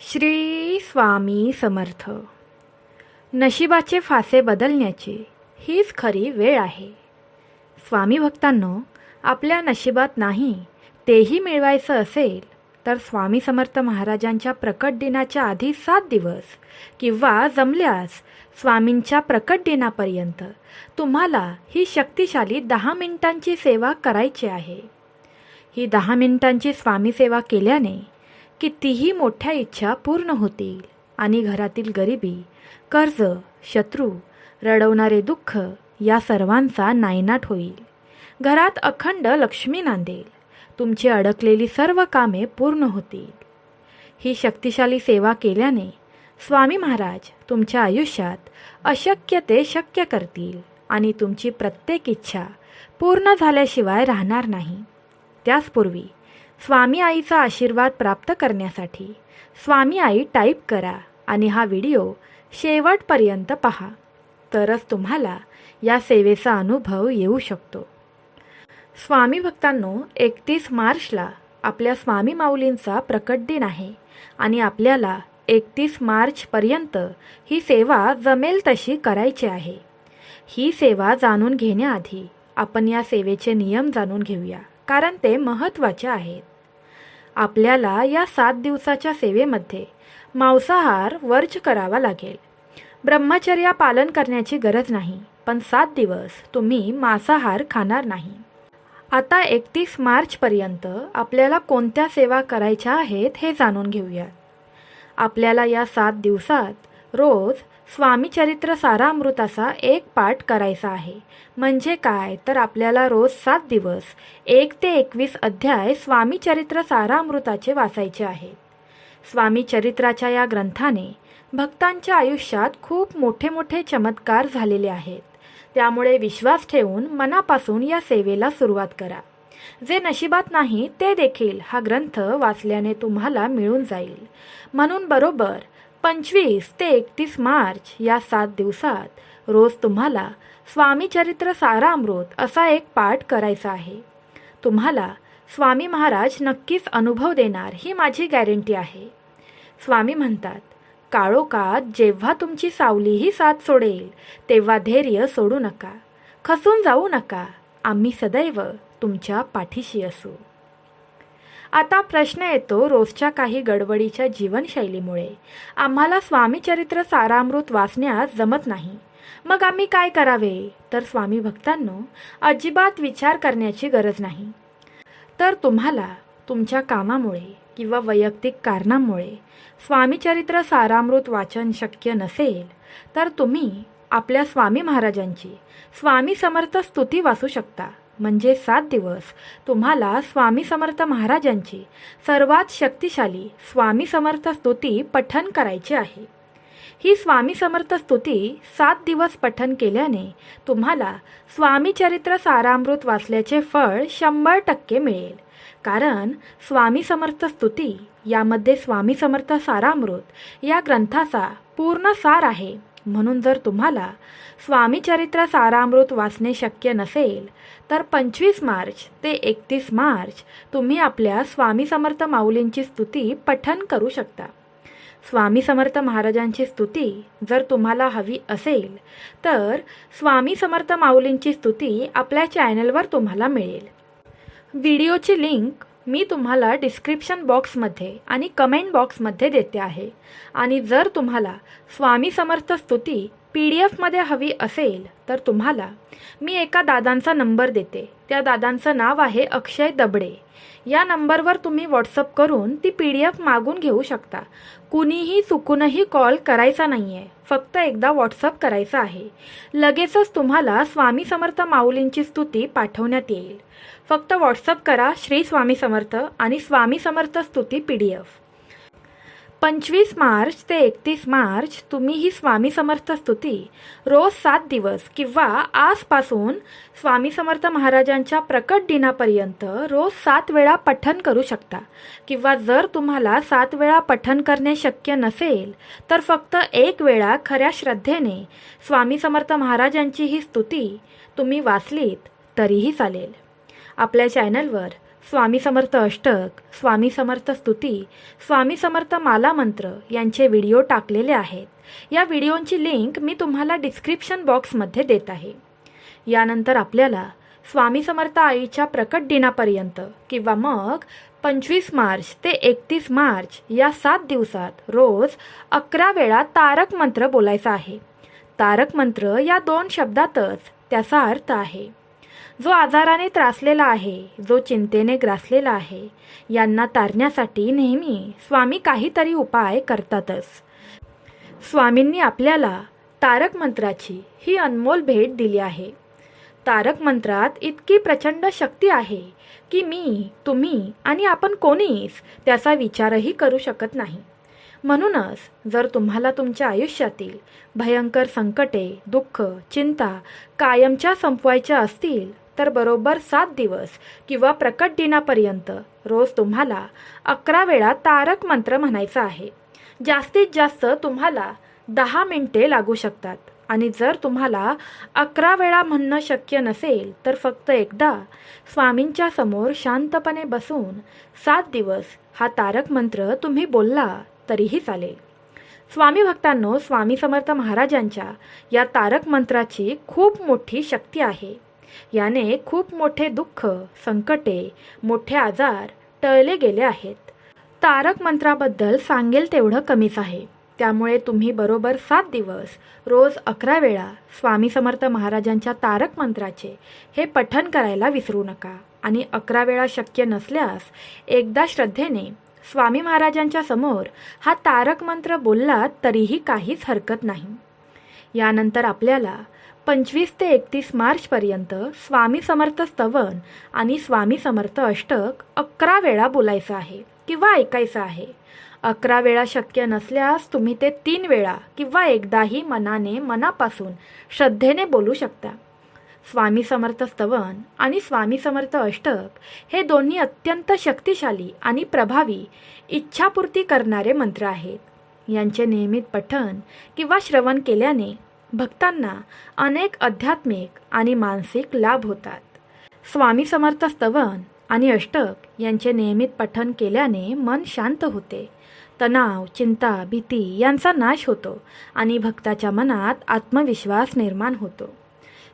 श्री स्वामी समर्थ. नशिबाचे फासे बदलण्याची हीच खरी वेळ आहे. स्वामी भक्तांनो आपल्या नशिबात नाही तेही मिळवायचं असेल तर स्वामी समर्थ महाराजांच्या प्रकट दिनाच्या आधी सात दिवस किंवा जमल्यास स्वामींच्या प्रकट दिनापर्यंत तुम्हाला ही शक्तिशाली दहा मिनिटांची सेवा करायची आहे. ही दहा मिनिटांची स्वामी सेवा केल्याने कितीही मोठ्या इच्छा पूर्ण होतील. आणि घरातील गरिबी कर्ज शत्रू रडवणारे दुःख या सर्वांचा नायनाट होईल. घरात अखंड लक्ष्मी नांदेल. तुमची अडकलेली सर्व कामे पूर्ण होतील. ही शक्तिशाली सेवा केल्याने स्वामी महाराज तुमच्या आयुष्यात अशक्य ते शक्य करतील आणि तुमची प्रत्येक इच्छा पूर्ण झाल्याशिवाय राहणार नाही. त्याचपूर्वी स्वामी आईचा आशीर्वाद प्राप्त करण्यासाठी. स्वामी आई टाईप करा आणि हा व्हिडिओ शेवटपर्यंत पहा. तरच तुम्हाला या सेवेचा अनुभव येऊ शकतो. स्वामी भक्तांनो एकतीस मार्चला आपल्या स्वामी माऊलींचा प्रकट दिन आहे आणि आपल्याला एकतीस मार्चपर्यंत ही सेवा जमेल तशी करायची आहे. ही सेवा जाणून घेण्याआधी आपण या सेवेचे नियम जाणून घेऊया कारण ते महत्त्वाचे आहेत. आपल्याला या सात दिवसाच्या सेवेमध्ये मांसाहार वर्ज करावा लागेल. ब्रह्मचर्या पालन करण्याची गरज नाही पण सात दिवस तुम्ही मांसाहार खाणार नाही. आता एकतीस मार्चपर्यंत आपल्याला कोणत्या सेवा करायच्या आहेत हे जाणून घेऊयात आपल्याला या सात दिवसात रोज स्वामी चरित्र सारामृताचा एक पाठ करायचा आहे. म्हणजे काय? तर आपल्याला रोज सात दिवस एक ते एकवीस अध्याय स्वामी चरित्र सारामृताचे वाचायचे आहेत स्वामी चरित्राच्या या ग्रंथाने भक्तांच्या आयुष्यात खूप मोठे मोठे चमत्कार झालेले आहेत. त्यामुळे विश्वास ठेवून मनापासून या सेवेला सुरुवात करा. जे नशिबात नाही ते देखील हा ग्रंथ वाचल्याने तुम्हाला मिळून जाईल. म्हणून बरोबर पंचवीस ते एकतीस मार्च या सात दिवसात रोज तुम्हाला स्वामी चरित्र सारामृत असा एक पाठ करायचा आहे. तुम्हाला स्वामी महाराज नक्कीच अनुभव देणार ही माझी गॅरंटी आहे. स्वामी म्हणतात काळोखात जेव्हा तुमची सावलीही साथ सोडेल तेव्हा धैर्य सोडू नका. खसून जाऊ नका. आम्ही सदैव तुमच्या पाठीशी असू. आता प्रश्न येतो रोजच्या काही गडबडीच्या जीवनशैलीमुळे. आम्हाला स्वामीचरित्र सारामृत वाचण्यास जमत नाही. मग आम्ही काय करावे? तर स्वामी भक्तांनो अजिबात विचार करण्याची गरज नाही. तर तुम्हाला तुमच्या कामामुळे किंवा वैयक्तिक कारणामुळे स्वामीचरित्र सारामृत वाचन शक्य नसेल तर तुम्ही आपल्या स्वामी महाराजांची स्वामी समर्थ स्तुती वाचू शकता. म्हणजे सात दिवस. तुम्हाला स्वामी समर्थ महाराजांची सर्वात शक्तिशाली स्वामी समर्थ स्तुती पठन करायची आहे. ही स्वामी समर्थ स्तुती सात दिवस पठन केल्याने तुम्हाला स्वामी चरित्र सारामृत वाचल्याचे फळ शंभर टक्के मिळेल. कारण स्वामी समर्थ स्तुती यामध्ये स्वामी समर्थ सारामृत या ग्रंथाचा पूर्ण सार आहे. म्हणून जर तुम्हाला स्वामी चरित्र सारामृत वाचणे शक्य नसेल तर पंचवीस मार्च ते एकतीस मार्च तुम्ही आपल्या स्वामी समर्थ माऊलींची स्तुती पठन करू शकता. स्वामी समर्थ महाराजांची स्तुती जर तुम्हाला हवी असेल तर स्वामी समर्थ माऊलींची स्तुती आपल्या चॅनलवर तुम्हाला मिळेल. व्हिडिओची लिंक मी तुम्हाला डिस्क्रिप्शन बॉक्समध्ये आणि कमेंट बॉक्समध्ये देते आहे. आणि जर तुम्हाला स्वामी समर्थ स्तुती पी डी एफमध्ये हवी असेल तर तुम्हाला मी एका दादांचा नंबर देते. त्या दादांचं नाव आहे अक्षय दबडे. या नंबरवर तुम्ही व्हॉट्सअप करून ती पी डी एफ मागून घेऊ शकता. कुणीही चुकूनही कॉल करायचा नाही आहे फक्त एकदा व्हॉट्सअप करायचा आहे. लगेचच तुम्हाला स्वामी समर्थ माऊलींची स्तुती पाठवण्यात येईल. फक्त व्हॉट्सअप करा श्री स्वामी समर्थ आणि स्वामी समर्थ स्तुती पी डी एफ. पंचवीस मार्च ते एकतीस मार्च तुम्ही ही स्वामी समर्थ स्तुती रोज सात दिवस किंवा आजपासून स्वामी समर्थ महाराजांच्या प्रकट दिनापर्यंत रोज सात वेळा पठन करू शकता. किंवा जर तुम्हाला सात वेळा पठन करणे शक्य नसेल तर फक्त एक वेळा खऱ्या श्रद्धेने स्वामी समर्थ महाराजांची ही स्तुती तुम्ही वाचलीत तरीही चालेल. आपल्या चॅनलवर स्वामी समर्थ अष्टक स्वामी समर्थ स्तुती स्वामी समर्थ माला मंत्र यांचे व्हिडिओ टाकलेले आहेत. या व्हिडिओंची लिंक मी तुम्हाला डिस्क्रिप्शन बॉक्समध्ये देत आहे. यानंतर आपल्याला स्वामी समर्थ आईच्या प्रकट दिनापर्यंत किंवा मग पंचवीस मार्च ते एकतीस मार्च या सात दिवसात रोज अकरा वेळा तारक मंत्र बोलायचा आहे. तारक मंत्र या दोन शब्दातच त्याचा अर्थ आहे. जो आजाराने त्रासलेला आहे जो चिंतेने ग्रासलेला आहे यांना तारण्यासाठी नेहमी स्वामी काहीतरी उपाय करतातच. स्वामींनी आपल्याला तारक मंत्राची ही अनमोल भेट दिली आहे. तारक मंत्रात इतकी प्रचंड शक्ती आहे की मी तुम्ही आणि आपण कोणीच त्याचा विचारही करू शकत नाही. म्हणूनच जर तुम्हाला तुमच्या आयुष्यातील भयंकर संकटे दुःख चिंता कायमच्या संपवायच्या असतील तर बरोबर सात दिवस किंवा प्रकट दिनापर्यंत रोज तुम्हाला अकरा वेळा तारक मंत्र म्हणायचा आहे. जास्तीत जास्त तुम्हाला दहा मिनटे लागू शकतात. आणि जर तुम्हाला अकरा वेळा म्हणणं शक्य नसेल तर फक्त एकदा स्वामींच्या समोर शांतपणे बसून सात दिवस हा तारक मंत्र तुम्ही बोलला तरीही चालेल. स्वामी भक्तांनो स्वामी समर्थ महाराजांच्या या तारक मंत्राची खूप मोठी शक्ती आहे. याने खूप मोठे दुःख संकटे मोठे आजार टळले गेले आहेत. तारक मंत्राबद्दल सांगेल तेवढं कमीच आहे. त्यामुळे तुम्ही बरोबर सात दिवस रोज अकरा वेळा स्वामी समर्थ महाराजांच्या तारक मंत्राचे हे पठन करायला विसरू नका. आणि अकरा वेळा शक्य नसल्यास एकदा श्रद्धेने स्वामी महाराजांच्या समोर हा तारक मंत्र बोललात तरीही काहीच हरकत नाही. यानंतर आपल्याला पंचवीस ते एकतीस मार्चपर्यंत स्वामी समर्थ स्तवन आणि स्वामी समर्थ अष्टक अकरा वेळा बोलायचं आहे किंवा ऐकायचं आहे. अकरा वेळा शक्य नसल्यास तुम्ही ते तीन वेळा किंवा एकदाही मनाने मनापासून श्रद्धेने बोलू शकता. स्वामी समर्थ स्तवन आणि स्वामी समर्थ अष्टक हे दोन्ही अत्यंत शक्तिशाली आणि प्रभावी इच्छापूर्ती करणारे मंत्र आहेत. यांचे नियमित पठण किंवा श्रवण केल्याने भक्तांना अनेक आध्यात्मिक आणि मानसिक लाभ होतात. स्वामी समर्थ स्तवन आणि अष्टक यांचे नियमित पठन केल्याने मन शांत होते. तणाव चिंता भीती यांचा नाश होतो आणि भक्ताच्या मनात आत्मविश्वास निर्माण होतो.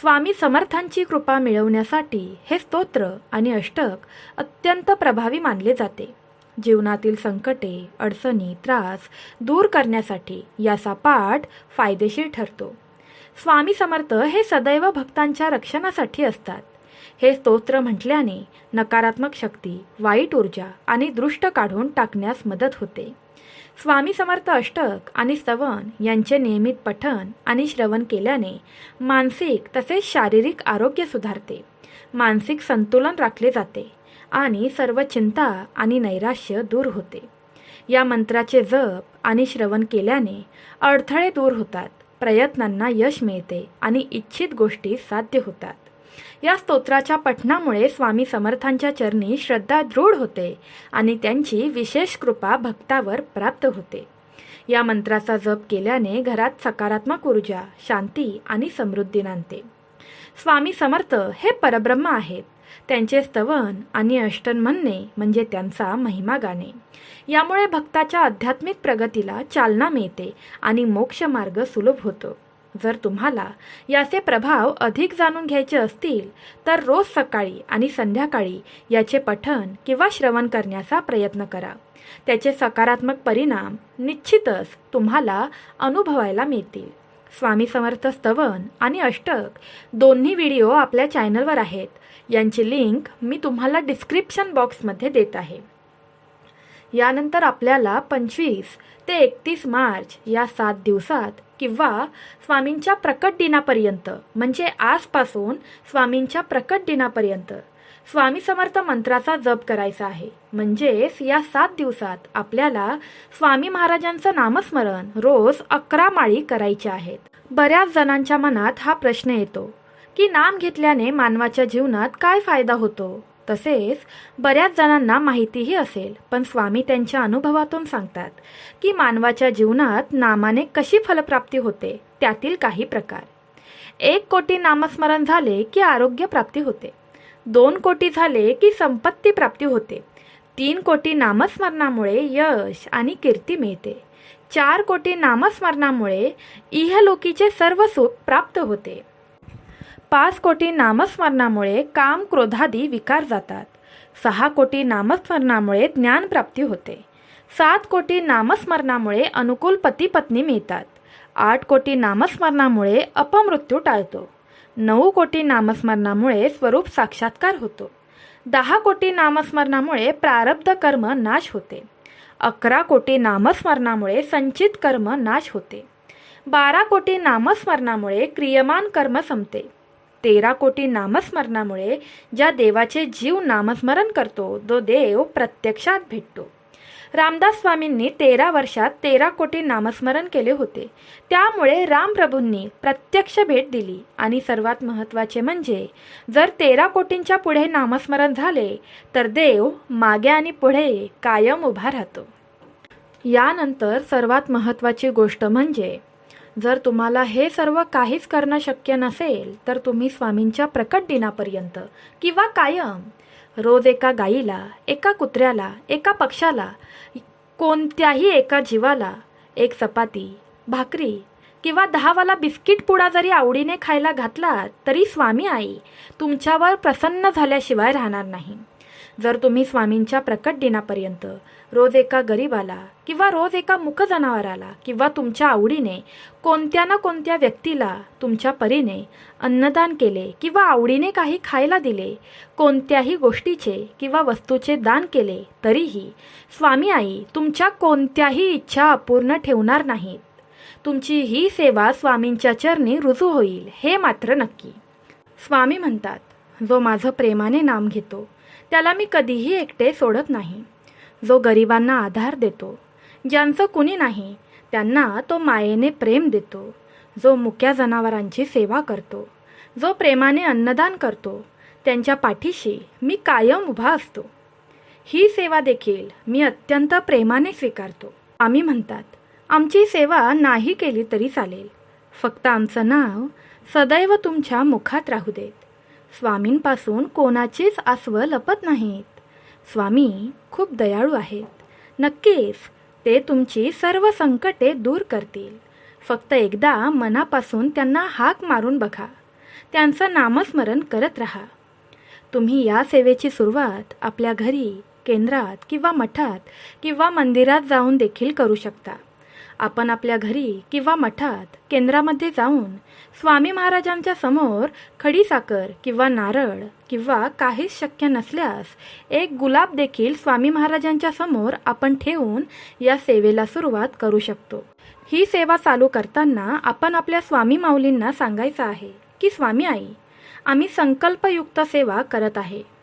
स्वामी समर्थांची कृपा मिळवण्यासाठी हे स्तोत्र आणि अष्टक अत्यंत प्रभावी मानले जाते. जीवनातील संकटे अडचणी त्रास दूर करण्यासाठी याचा पाठ फायदेशीर ठरतो. स्वामी समर्थ हे सदैव भक्तांच्या रक्षणासाठी असतात. हे स्तोत्र म्हटल्याने नकारात्मक शक्ती वाईट ऊर्जा आणि दृष्ट काढून टाकण्यास मदत होते. स्वामी समर्थ अष्टक आणि स्तवन यांचे नियमित पठण आणि श्रवण केल्याने मानसिक तसेच शारीरिक आरोग्य सुधारते. मानसिक संतुलन राखले जाते. आणि सर्व चिंता आणि नैराश्य दूर होते. या मंत्राचे जप आणि श्रवण केल्याने अडथळे दूर होतात प्रयत्नांना यश मिळते आणि इच्छित गोष्टी साध्य होतात. या स्तोत्राच्या पठणामुळे स्वामी समर्थांच्या चरणी श्रद्धा दृढ होते आणि त्यांची विशेष कृपा भक्तावर प्राप्त होते. या मंत्राचा जप केल्याने घरात सकारात्मक ऊर्जा शांती आणि समृद्धी नांदते. स्वामी समर्थ हे परब्रह्म आहेत. त्यांचे स्तवन आणि अष्टन म्हणणे म्हणजे त्यांचा महिमा गाणे. यामुळे भक्ताच्या आध्यात्मिक प्रगतीला चालना मिळते आणि मोक्षमार्ग सुलभ होतो. जर तुम्हाला याचे प्रभाव अधिक जाणून घ्यायचे असतील तर रोज सकाळी आणि संध्याकाळी याचे पठण किंवा श्रवण करण्याचा प्रयत्न करा. त्याचे सकारात्मक परिणाम निश्चितच तुम्हाला अनुभवायला मिळतील. स्वामी समर्थ स्तवन आणि अष्टक दोन्ही व्हिडिओ आपल्या चॅनलवर आहेत. यांची लिंक मी तुम्हाला डिस्क्रिप्शन बॉक्समध्ये देत आहे. यानंतर आपल्याला पंचवीस ते एकतीस मार्च या सात दिवसात किंवा स्वामींच्या प्रकट दिनापर्यंत म्हणजे आजपासून स्वामींच्या प्रकट दिनापर्यंत स्वामी समर्थ मंत्राचा जप करायचा आहे. म्हणजेच या सात दिवसात आपल्याला स्वामी महाराजांचं नामस्मरण रोज अकरा माळी करायचे आहेत. बऱ्याच जणांच्या मनात हा प्रश्न येतो की नाम घेतल्याने मानवाच्या जीवनात काय फायदा होतो? तसेच बऱ्याच जणांना माहितीही असेल पण स्वामी त्यांच्या अनुभवातून सांगतात की मानवाच्या जीवनात नामाने कशी फलप्राप्ती होते त्यातील काही प्रकार. एक कोटी नामस्मरण झाले की आरोग्य प्राप्ती होते. दोन कोटी झाले की संपत्ती प्राप्ती होते. तीन कोटी नामस्मरणामुळे यश आणि कीर्ती मिळते. चार कोटी नामस्मरणामुळे इहलोकीचे सर्व सुख प्राप्त होते. पाच कोटी नामस्मरणामुळे काम क्रोधादी विकार जातात. सहा कोटी नामस्मरणामुळे ज्ञानप्राप्ती होते. सात कोटी नामस्मरणामुळे अनुकूल पती पत्नी मिळतात. आठ कोटी नामस्मरणामुळे अपमृत्यू टाळतो. नऊ कोटी नामस्मरणामुळे स्वरूप साक्षात्कार होतो. दहा कोटी नामस्मरणामुळे प्रारब्ध कर्म नाश होते. अकरा कोटी नामस्मरणामुळे संचित कर्म नाश होते. बारा कोटी नामस्मरणामुळे क्रियमान कर्म संपते. तेरा कोटी नामस्मरणामुळे ज्या देवाचे जीव नामस्मरण करतो तो देव प्रत्यक्षात भेटतो. रामदास स्वामींनी तेरा वर्षात तेरा कोटी नामस्मरण केले होते. त्यामुळे रामप्रभूंनी प्रत्यक्ष भेट दिली आणि सर्वात महत्त्वाचे म्हणजे जर तेरा कोटींच्या पुढे नामस्मरण झाले तर देव मागे आणि पुढे कायम उभा राहतो. यानंतर सर्वात महत्त्वाची गोष्ट म्हणजे जर तुम्हाला हे सर्व काहीच करणं शक्य नसेल तर तुम्ही स्वामींच्या प्रकट दिनापर्यंत किंवा कायम रोज एका गाईला एका कुत्र्याला एका पक्षाला कोणत्याही एका जीवाला एक चपाती भाकरी किंवा दहावाला बिस्किट पुडा जरी आवडीने खायला घातला तरी स्वामी आई तुमच्यावर प्रसन्न झाल्याशिवाय राहणार नाही. जर तुम्ही स्वामींच्या प्रकट दिनापर्यंत रोज एका गरीबाला किंवा रोज एका मुख जनावराला किंवा तुमच्या आवडीने कोणत्या ना कोणत्या व्यक्तीला तुमच्या परीने अन्नदान केले किंवा आवडीने काही खायला दिले कोणत्याही गोष्टीचे किंवा वस्तूचे दान केले तरीही स्वामी आई तुमच्या कोणत्याही इच्छा अपूर्ण ठेवणार नाहीत. तुमची ही सेवा स्वामींच्या चरणी रुजू होईल हे मात्र नक्की. स्वामी म्हणतात जो माझं प्रेमाने नाम घेतो त्याला मी कधीही एकटे सोडत नाही. जो गरिबांना आधार देतो ज्यांचं कुणी नाही त्यांना तो मायेने प्रेम देतो. जो मुक्या जनावरांची सेवा करतो जो प्रेमाने अन्नदान करतो त्यांच्या पाठीशी मी कायम उभा असतो. ही सेवा देखील मी अत्यंत प्रेमाने स्वीकारतो. आम्ही म्हणतात आमची सेवा नाही केली तरी चालेल. फक्त आमचं नाव सदैव तुमच्या मुखात राहू देत. स्वामींपासून कोणाचीच आसवं लपत नाहीत. स्वामी खूप दयाळू आहेत. नक्कीच ते तुमची सर्व संकटे दूर करतील. फक्त एकदा मनापासून त्यांना हाक मारून बघा. त्यांचं नामस्मरण करत राहा. तुम्ही या सेवेची सुरुवात आपल्या घरी केंद्रात किंवा मठात किंवा मंदिरात जाऊन देखील करू शकता. आपण आपल्या घरी किंवा मठात केंद्रामध्ये जाऊन स्वामी महाराजांच्या समोर खडीसाखर किंवा नारळ किंवा काहीच शक्य नसल्यास एक गुलाब देखील स्वामी महाराजांच्या समोर आपण ठेवून या सेवेला सुरुवात करू शकतो. ही सेवा चालू करताना आपण आपल्या स्वामी माऊलींना सांगायचं आहे की स्वामी आई आम्ही संकल्पयुक्त सेवा करत आहे.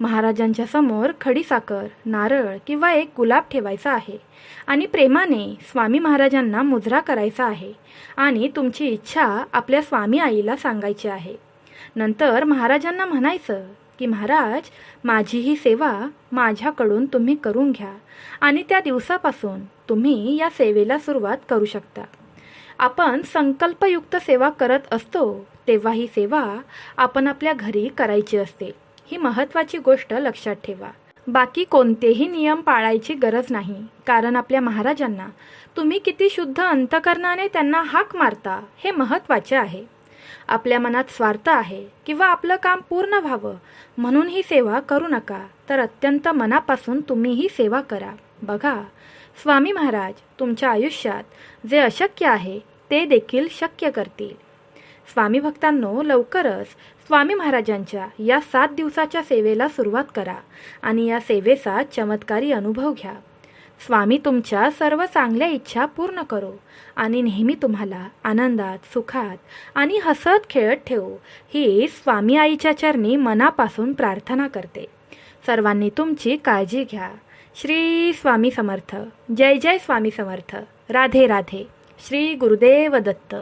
महाराजांच्या समोर खडीसाखर नारळ किंवा एक गुलाब ठेवायचा आहे आणि प्रेमाने स्वामी महाराजांना मुजरा करायचा आहे आणि तुमची इच्छा आपल्या स्वामी आईला सांगायची आहे. नंतर महाराजांना म्हणायचं की महाराज माझी ही सेवा माझ्याकडून तुम्ही करून घ्या आणि त्या दिवसापासून तुम्ही या सेवेला सुरुवात करू शकता. आपण संकल्पयुक्त सेवा करत असतो तेव्हा ही सेवा आपण आपल्या घरी करायची असते. ही महत्त्वाची गोष्ट लक्षात ठेवा. बाकी कोणतेही नियम पाळायची गरज नाही. कारण आपल्या महाराजांना तुम्ही किती शुद्ध अंतकरणाने त्यांना हाक मारता हे महत्त्वाचे आहे. आपल्या मनात स्वार्थ आहे किंवा आपलं काम पूर्ण व्हावं म्हणून ही सेवा करू नका तर अत्यंत मनापासून तुम्ही ही सेवा करा. बघा स्वामी महाराज तुमच्या आयुष्यात जे अशक्य आहे ते देखील शक्य करतील. स्वामी भक्तांनो लवकरच स्वामी महाराजांच्या या सात दिवसाच्या सेवेला सुरुवात करा आणि या सेवेचा चमत्कारी अनुभव घ्या. स्वामी तुमच्या सर्व चांगल्या इच्छा पूर्ण करो आणि नेहमी तुम्हाला आनंदात सुखात आणि हसत खेळत ठेवू. ही स्वामी आईच्या चरणी मनापासून प्रार्थना करते. सर्वांनी तुमची काळजी घ्या. श्री स्वामी समर्थ. जय जय स्वामी समर्थ. राधे राधे. श्री गुरुदेव दत्त.